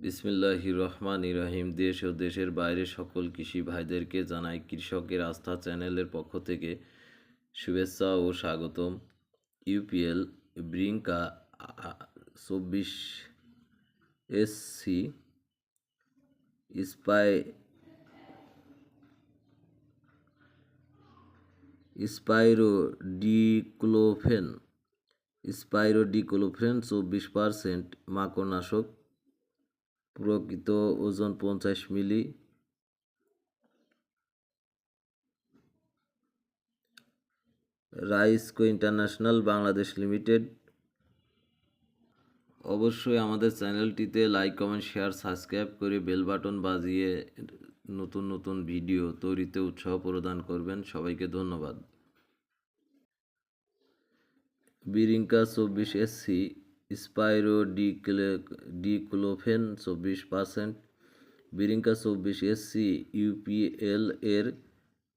বিসমিল্লাহ রহমান রহিম। দেশ ও দেশের বাইরে সকল কৃষি ভাইদেরকে জানাই কৃষকের আস্থা চ্যানেলের পক্ষ থেকে শুভেচ্ছা ও স্বাগতম। ইউপিএল ব্রিঙ্কা চব্বিশ এসসি স্পাই স্পাইরো ডিক্লোফেন স্পাইরো ডিক্লোফেন চব্বিশ পারসেন্ট মাকড়নাশক প্রকৃত ওজন পঞ্চাশ মিলি। রাইসকো international Bangladesh limited. অবশ্যই আমাদের চ্যানেলটিতে লাইক, কমেন্ট, শেয়ার, সাবস্ক্রাইব করে বেল বাটন বাজিয়ে নতুন নতুন ভিডিও তৈরিতে উৎসাহ প্রদান করবেন। সবাইকে ধন্যবাদ। বিরিঙ্কা চব্বিশ এসসি স্পাইরো ডিক্লে ডিক্লোফেন চব্বিশ পার্সেন্ট বিরিঙ্কা চব্বিশ এসসি ইউপিএল এর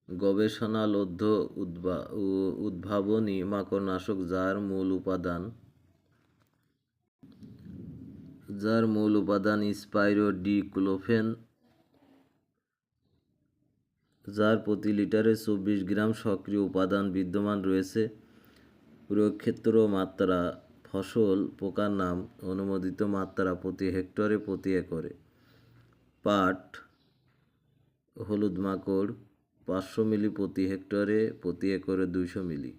গবেষণালব্ধ উদ্ভা উদ্ভাবনী মাকড়নাশক যার মূল উপাদান, যার মূল উপাদান স্পাইরো ডিক্লোফেন যার প্রতি লিটারে চব্বিশ গ্রাম সক্রিয় উপাদান বিদ্যমান রয়েছে। প্রয়োগক্ষেত্র মাত্রা ফসল পোকার নাম অনুমোদিত মাত্রা প্রতি হেক্টরে প্রতি একরে। পাট, হলুদ মাকড় পাঁচশো মিলি প্রতি হেক্টরে প্রতি একরে দুইশো মিলি।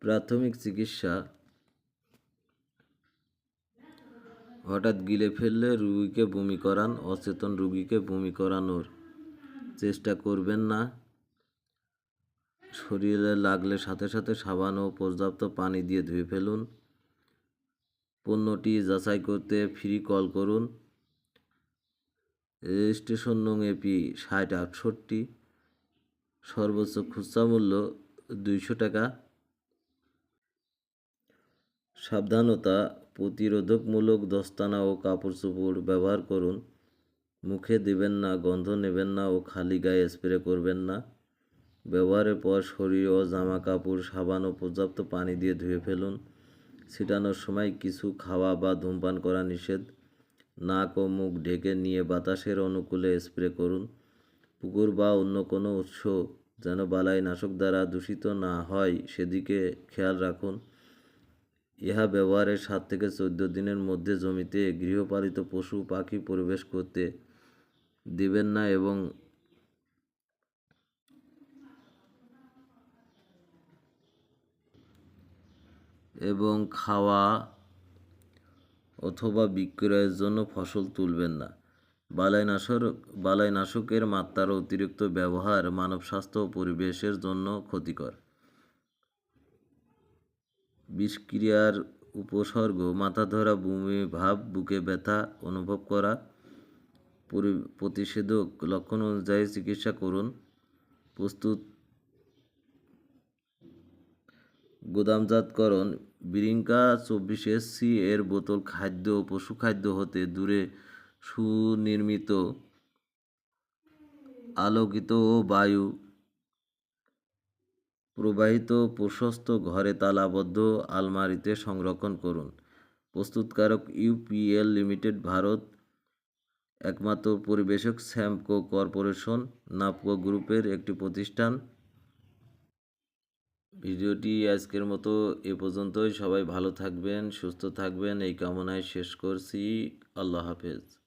প্রাথমিক চিকিৎসা। হঠাৎ গিলে ফেললে রুগীকে বমি করান, অচেতন রুগীকে বমি করানোর চেষ্টা করবেন না। শরীরে লাগলে সাথে সাথে সাবান ও পর্যাপ্ত পানি দিয়ে ধুয়ে ফেলুন। পণ্যটি যাচাই করতে ফ্রি কল করুন। রেজিস্ট্রেশন নং এপি ষাট আটষট্টি, সর্বোচ্চ খুচরা মূল্য দুইশো টাকা। সাবধানতা প্রতিরোধকমূলক দস্তানা ও কাপড় চোপড় ব্যবহার করুন। মুখে দেবেন না, গন্ধ নেবেন না ও খালি গায়ে স্প্রে করবেন না। ব্যবহারের পর শরীর ও জামা কাপড় সাবান ও পর্যাপ্ত পানি দিয়ে ধুয়ে ফেলুন। ছিটানোর সময় কিছু খাওয়া বা ধূমপান করা নিষেধ। নাক ও মুখ ঢেকে নিয়ে বাতাসের অনুকূলে স্প্রে করুন। পুকুর বা অন্য কোনো উৎস যেন বালাই নাশক দ্বারা দূষিত না হয়, সেদিকে খেয়াল রাখুন। ইহা ব্যবহারের সাত থেকে চোদ্দ দিনের মধ্যে জমিতে গৃহপালিত পশু পাখি প্রবেশ করতে দিবেন না এবং এবং খাওয়া অথবা বিক্রয়ের জন্য ফসল তুলবেন না। বালাইনাশক, বালাইনাশকের মাত্রার অতিরিক্ত ব্যবহার মানব স্বাস্থ্য ও পরিবেশের জন্য ক্ষতিকর। বিষক্রিয়ার উপসর্গ মাথা ধরা বমি, ভাব, বুকে ব্যথা অনুভব করা প্রতিষেধক লক্ষণ অনুযায়ী চিকিৎসা করুন। প্রস্তুত। গোদামজাতকরণ। বিরিঙ্কা চব্বিশ এসসি এর বোতল খাদ্য পশু খাদ্য হতে দূরে সুনির্মিত। আলোকিত ও বায়ু। প্রবাহিত প্রশস্ত ঘরে তালাবদ্ধ আলমারিতে সংরক্ষণ করুন। প্রস্তুতকারক ইউপিএল লিমিটেড ভারত একমাত্র পরিবেশক স্যামকো কর্পোরেশন, নাপকো গ্রুপের একটি প্রতিষ্ঠান। ভিডিওটি আজকের মতো এ পর্যন্তই। সবাই ভালো থাকবেন, সুস্থ থাকবেন। এই কামনায় শেষ করছি। আল্লাহ হাফেজ।